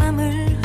맘을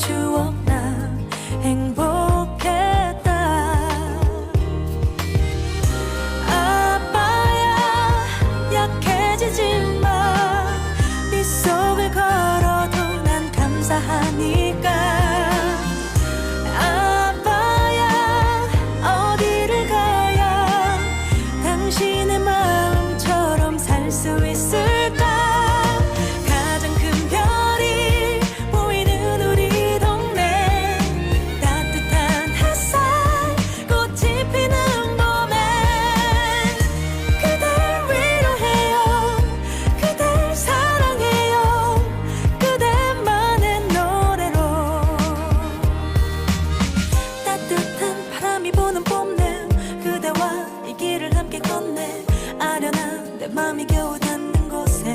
to you. 밤이 겨우 닿는 곳에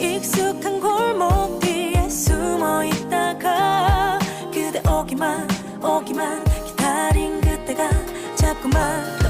익숙한 골목 뒤에 숨어 있다가 그대 오기만 오기만 기다린 그때가 자꾸만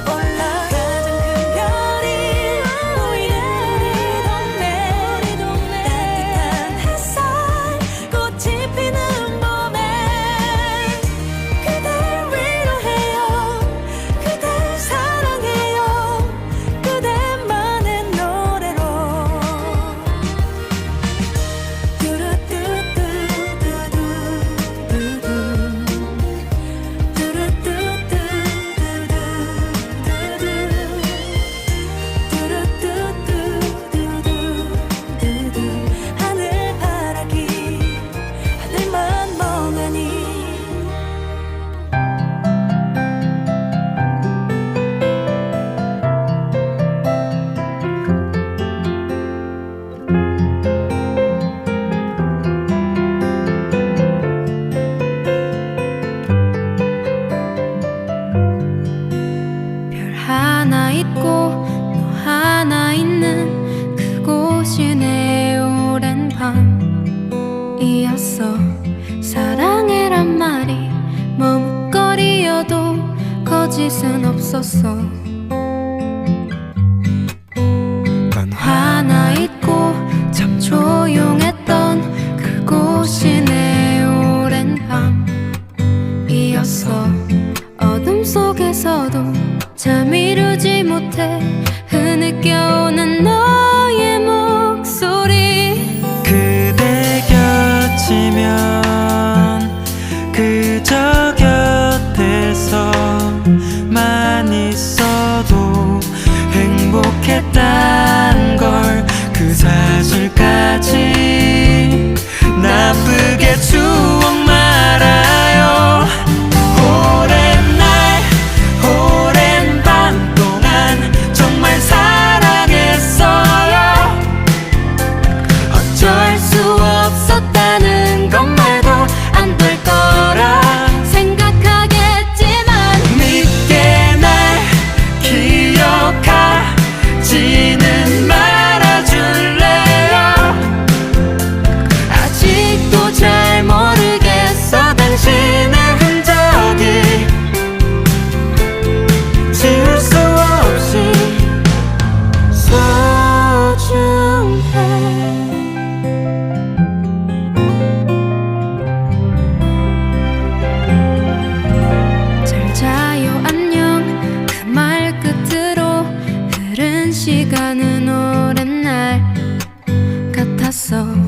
난 하나 있고 참 조용했던 그곳이 내 오랜 밤이었어. 어둠 속에서도 잠 이루지 못해 흐느껴오는 너. 하겠다는 걸 그 사실까지 시간은 오랜 날 같았어.